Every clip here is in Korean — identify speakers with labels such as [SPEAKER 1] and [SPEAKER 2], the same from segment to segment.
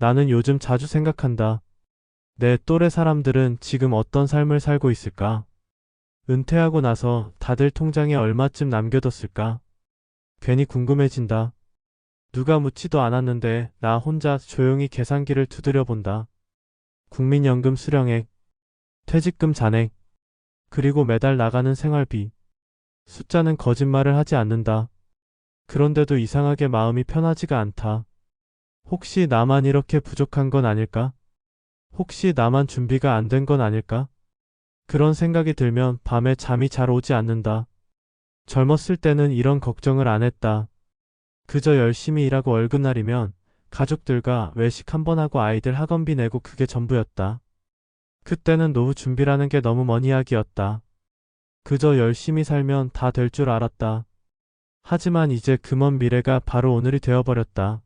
[SPEAKER 1] 나는 요즘 자주 생각한다. 내 또래 사람들은 지금 어떤 삶을 살고 있을까? 은퇴하고 나서 다들 통장에 얼마쯤 남겨뒀을까? 괜히 궁금해진다. 누가 묻지도 않았는데 나 혼자 조용히 계산기를 두드려 본다. 국민연금 수령액, 퇴직금 잔액, 그리고 매달 나가는 생활비. 숫자는 거짓말을 하지 않는다. 그런데도 이상하게 마음이 편하지가 않다. 혹시 나만 이렇게 부족한 건 아닐까? 혹시 나만 준비가 안 된 건 아닐까? 그런 생각이 들면 밤에 잠이 잘 오지 않는다. 젊었을 때는 이런 걱정을 안 했다. 그저 열심히 일하고 월급날이면 가족들과 외식 한 번 하고 아이들 학원비 내고 그게 전부였다. 그때는 노후 준비라는 게 너무 먼 이야기였다. 그저 열심히 살면 다 될 줄 알았다. 하지만 이제 그 먼 미래가 바로 오늘이 되어버렸다.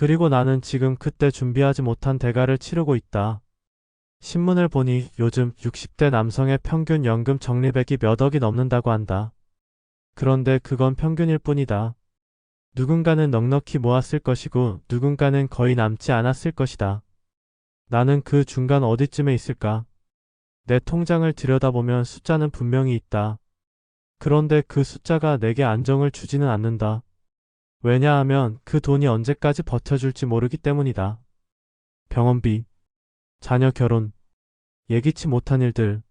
[SPEAKER 1] 그리고 나는 지금 그때 준비하지 못한 대가를 치르고 있다. 신문을 보니 요즘 60대 남성의 평균 연금 적립액이 몇 억이 넘는다고 한다. 그런데 그건 평균일 뿐이다. 누군가는 넉넉히 모았을 것이고 누군가는 거의 남지 않았을 것이다. 나는 그 중간 어디쯤에 있을까? 내 통장을 들여다보면 숫자는 분명히 있다. 그런데 그 숫자가 내게 안정을 주지는 않는다. 왜냐하면 그 돈이 언제까지 버텨줄지 모르기 때문이다. 병원비, 자녀 결혼, 예기치 못한 일들.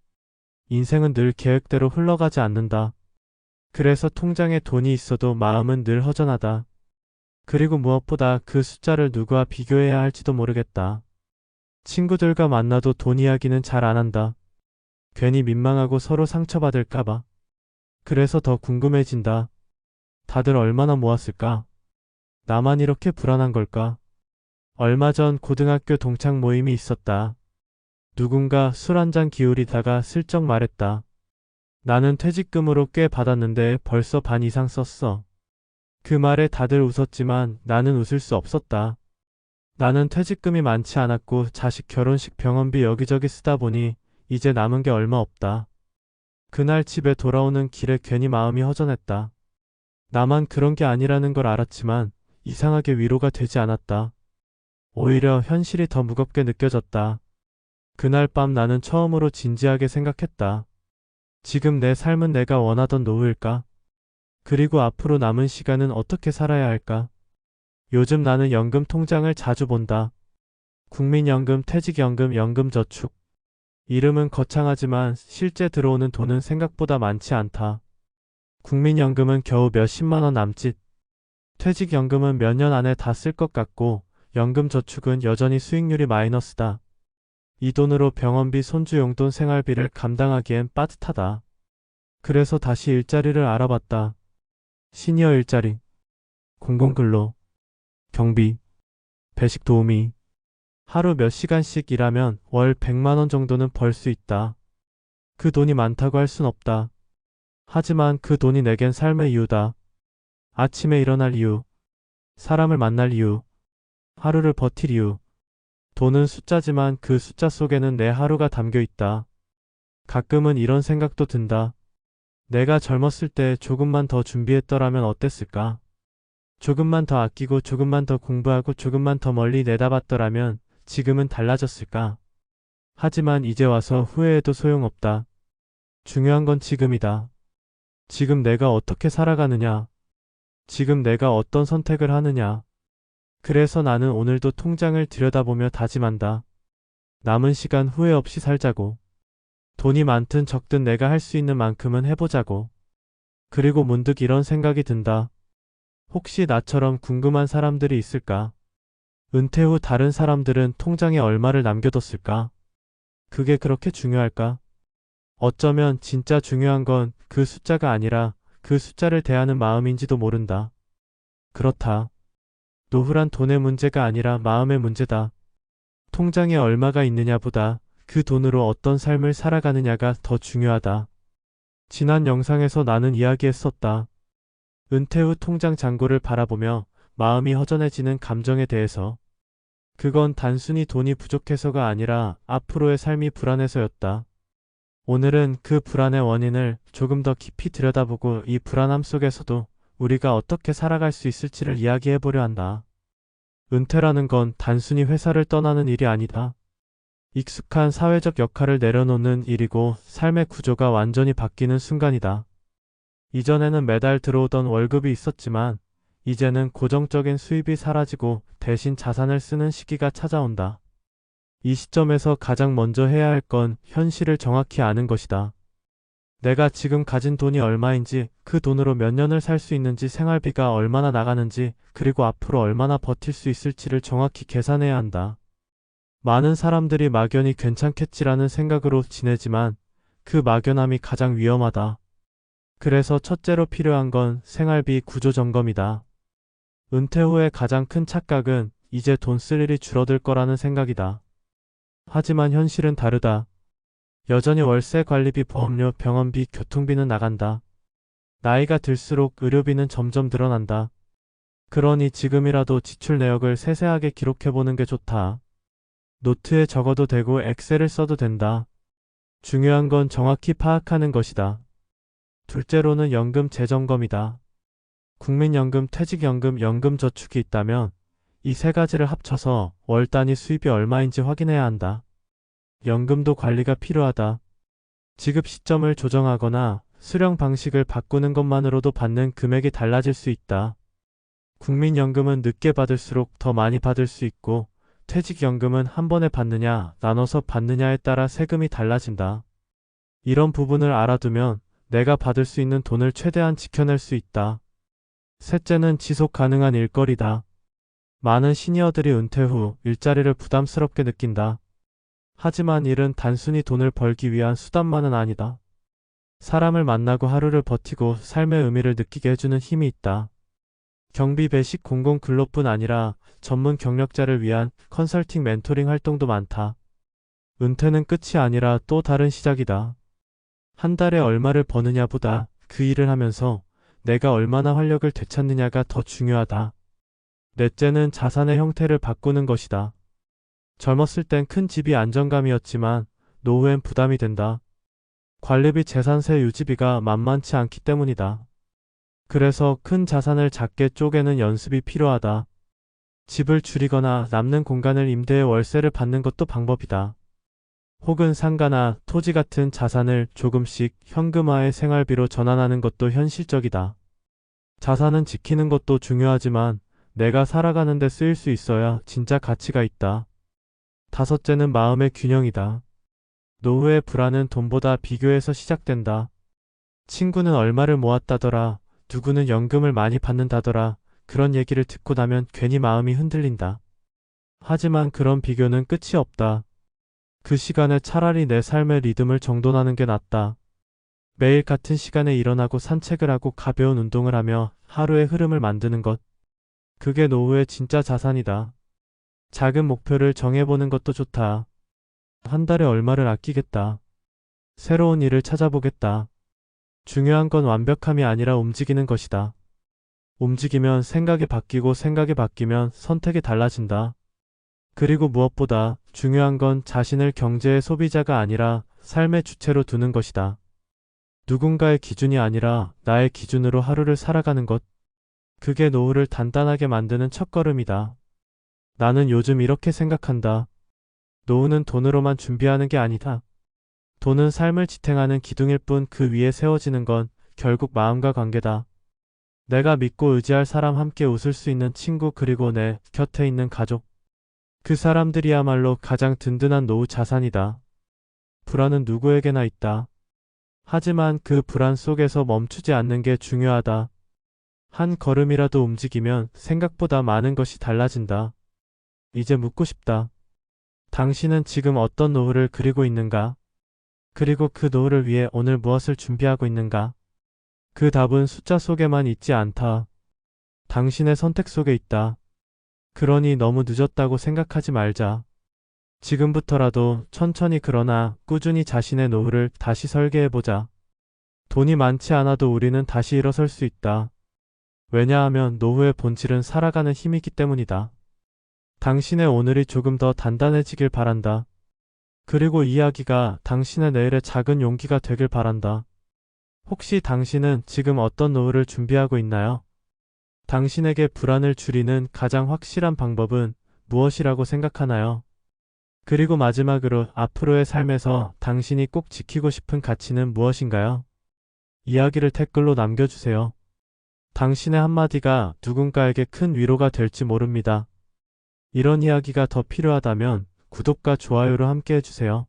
[SPEAKER 1] 인생은 늘 계획대로 흘러가지 않는다. 그래서 통장에 돈이 있어도 마음은 늘 허전하다. 그리고 무엇보다 그 숫자를 누구와 비교해야 할지도 모르겠다. 친구들과 만나도 돈 이야기는 잘 안 한다. 괜히 민망하고 서로 상처받을까봐. 그래서 더 궁금해진다. 다들 얼마나 모았을까? 나만 이렇게 불안한 걸까? 얼마 전 고등학교 동창 모임이 있었다. 누군가 술 한 잔 기울이다가 슬쩍 말했다. 나는 퇴직금으로 꽤 받았는데 벌써 반 이상 썼어. 그 말에 다들 웃었지만 나는 웃을 수 없었다. 나는 퇴직금이 많지 않았고 자식 결혼식 병원비 여기저기 쓰다 보니 이제 남은 게 얼마 없다. 그날 집에 돌아오는 길에 괜히 마음이 허전했다. 나만 그런 게 아니라는 걸 알았지만 이상하게 위로가 되지 않았다. 오히려 현실이 더 무겁게 느껴졌다. 그날 밤 나는 처음으로 진지하게 생각했다. 지금 내 삶은 내가 원하던 노후일까? 그리고 앞으로 남은 시간은 어떻게 살아야 할까? 요즘 나는 연금 통장을 자주 본다. 국민연금, 퇴직연금, 연금저축. 이름은 거창하지만 실제 들어오는 돈은 생각보다 많지 않다. 국민연금은 겨우 몇십만 원 남짓. 퇴직연금은 몇 년 안에 다 쓸 것 같고 연금저축은 여전히 수익률이 마이너스다. 이 돈으로 병원비, 손주 용돈, 생활비를 감당하기엔 빠듯하다. 그래서 다시 일자리를 알아봤다. 시니어 일자리, 공공근로, 경비, 배식 도우미. 하루 몇 시간씩 일하면 월 100만원 정도는 벌 수 있다. 그 돈이 많다고 할 순 없다. 하지만 그 돈이 내겐 삶의 이유다. 아침에 일어날 이유, 사람을 만날 이유, 하루를 버틸 이유. 돈은 숫자지만 그 숫자 속에는 내 하루가 담겨 있다. 가끔은 이런 생각도 든다. 내가 젊었을 때 조금만 더 준비했더라면 어땠을까? 조금만 더 아끼고 조금만 더 공부하고 조금만 더 멀리 내다봤더라면 지금은 달라졌을까? 하지만 이제 와서 후회해도 소용없다. 중요한 건 지금이다. 지금 내가 어떻게 살아가느냐? 지금 내가 어떤 선택을 하느냐? 그래서 나는 오늘도 통장을 들여다보며 다짐한다. 남은 시간 후회 없이 살자고. 돈이 많든 적든 내가 할 수 있는 만큼은 해보자고. 그리고 문득 이런 생각이 든다. 혹시 나처럼 궁금한 사람들이 있을까? 은퇴 후 다른 사람들은 통장에 얼마를 남겨뒀을까? 그게 그렇게 중요할까? 어쩌면 진짜 중요한 건 그 숫자가 아니라 그 숫자를 대하는 마음인지도 모른다. 그렇다. 노후란 돈의 문제가 아니라 마음의 문제다. 통장에 얼마가 있느냐보다 그 돈으로 어떤 삶을 살아가느냐가 더 중요하다. 지난 영상에서 나는 이야기했었다. 은퇴 후 통장 잔고를 바라보며 마음이 허전해지는 감정에 대해서. 그건 단순히 돈이 부족해서가 아니라 앞으로의 삶이 불안해서였다. 오늘은 그 불안의 원인을 조금 더 깊이 들여다보고 이 불안함 속에서도 우리가 어떻게 살아갈 수 있을지를 이야기해 보려 한다. 은퇴라는 건 단순히 회사를 떠나는 일이 아니다. 익숙한 사회적 역할을 내려놓는 일이고 삶의 구조가 완전히 바뀌는 순간이다. 이전에는 매달 들어오던 월급이 있었지만 이제는 고정적인 수입이 사라지고 대신 자산을 쓰는 시기가 찾아온다. 이 시점에서 가장 먼저 해야 할 건 현실을 정확히 아는 것이다. 내가 지금 가진 돈이 얼마인지, 그 돈으로 몇 년을 살 수 있는지, 생활비가 얼마나 나가는지, 그리고 앞으로 얼마나 버틸 수 있을지를 정확히 계산해야 한다. 많은 사람들이 막연히 괜찮겠지라는 생각으로 지내지만 그 막연함이 가장 위험하다. 그래서 첫째로 필요한 건 생활비 구조 점검이다. 은퇴 후에 가장 큰 착각은 이제 돈 쓸 일이 줄어들 거라는 생각이다. 하지만 현실은 다르다. 여전히 월세 관리비, 보험료, 병원비, 교통비는 나간다. 나이가 들수록 의료비는 점점 늘어난다. 그러니 지금이라도 지출 내역을 세세하게 기록해보는 게 좋다. 노트에 적어도 되고 엑셀을 써도 된다. 중요한 건 정확히 파악하는 것이다. 둘째로는 연금 재점검이다. 국민연금, 퇴직연금, 연금저축이 있다면 이 세 가지를 합쳐서 월 단위 수입이 얼마인지 확인해야 한다. 연금도 관리가 필요하다. 지급 시점을 조정하거나 수령 방식을 바꾸는 것만으로도 받는 금액이 달라질 수 있다. 국민연금은 늦게 받을수록 더 많이 받을 수 있고 퇴직연금은 한 번에 받느냐 나눠서 받느냐에 따라 세금이 달라진다. 이런 부분을 알아두면 내가 받을 수 있는 돈을 최대한 지켜낼 수 있다. 셋째는 지속 가능한 일거리다. 많은 시니어들이 은퇴 후 일자리를 부담스럽게 느낀다. 하지만 일은 단순히 돈을 벌기 위한 수단만은 아니다. 사람을 만나고 하루를 버티고 삶의 의미를 느끼게 해주는 힘이 있다. 경비 배식 공공 근로뿐 아니라 전문 경력자를 위한 컨설팅 멘토링 활동도 많다. 은퇴는 끝이 아니라 또 다른 시작이다. 한 달에 얼마를 버느냐보다 그 일을 하면서 내가 얼마나 활력을 되찾느냐가 더 중요하다. 넷째는 자산의 형태를 바꾸는 것이다. 젊었을 땐 큰 집이 안정감이었지만 노후엔 부담이 된다. 관리비 재산세 유지비가 만만치 않기 때문이다. 그래서 큰 자산을 작게 쪼개는 연습이 필요하다. 집을 줄이거나 남는 공간을 임대해 월세를 받는 것도 방법이다. 혹은 상가나 토지 같은 자산을 조금씩 현금화의 생활비로 전환하는 것도 현실적이다. 자산은 지키는 것도 중요하지만 내가 살아가는 데 쓰일 수 있어야 진짜 가치가 있다. 다섯째는 마음의 균형이다. 노후의 불안은 돈보다 비교해서 시작된다. 친구는 얼마를 모았다더라. 누구는 연금을 많이 받는다더라. 그런 얘기를 듣고 나면 괜히 마음이 흔들린다. 하지만 그런 비교는 끝이 없다. 그 시간에 차라리 내 삶의 리듬을 정돈하는 게 낫다. 매일 같은 시간에 일어나고 산책을 하고 가벼운 운동을 하며 하루의 흐름을 만드는 것. 그게 노후의 진짜 자산이다. 작은 목표를 정해보는 것도 좋다. 한 달에 얼마를 아끼겠다. 새로운 일을 찾아보겠다. 중요한 건 완벽함이 아니라 움직이는 것이다. 움직이면 생각이 바뀌고 생각이 바뀌면 선택이 달라진다. 그리고 무엇보다 중요한 건 자신을 경제의 소비자가 아니라 삶의 주체로 두는 것이다. 누군가의 기준이 아니라 나의 기준으로 하루를 살아가는 것. 그게 노후를 단단하게 만드는 첫걸음이다. 나는 요즘 이렇게 생각한다. 노후는 돈으로만 준비하는 게 아니다. 돈은 삶을 지탱하는 기둥일 뿐 그 위에 세워지는 건 결국 마음과 관계다. 내가 믿고 의지할 사람 함께 웃을 수 있는 친구 그리고 내 곁에 있는 가족. 그 사람들이야말로 가장 든든한 노후 자산이다. 불안은 누구에게나 있다. 하지만 그 불안 속에서 멈추지 않는 게 중요하다. 한 걸음이라도 움직이면 생각보다 많은 것이 달라진다. 이제 묻고 싶다. 당신은 지금 어떤 노후를 그리고 있는가? 그리고 그 노후를 위해 오늘 무엇을 준비하고 있는가? 그 답은 숫자 속에만 있지 않다. 당신의 선택 속에 있다. 그러니 너무 늦었다고 생각하지 말자. 지금부터라도 천천히 그러나 꾸준히 자신의 노후를 다시 설계해보자. 돈이 많지 않아도 우리는 다시 일어설 수 있다. 왜냐하면 노후의 본질은 살아가는 힘이기 때문이다. 당신의 오늘이 조금 더 단단해지길 바란다. 그리고 이야기가 당신의 내일의 작은 용기가 되길 바란다. 혹시 당신은 지금 어떤 노후를 준비하고 있나요? 당신에게 불안을 줄이는 가장 확실한 방법은 무엇이라고 생각하나요? 그리고 마지막으로 앞으로의 삶에서 당신이 꼭 지키고 싶은 가치는 무엇인가요? 이야기를 댓글로 남겨주세요. 당신의 한마디가 누군가에게 큰 위로가 될지 모릅니다. 이런 이야기가 더 필요하다면 구독과 좋아요로 함께 해주세요.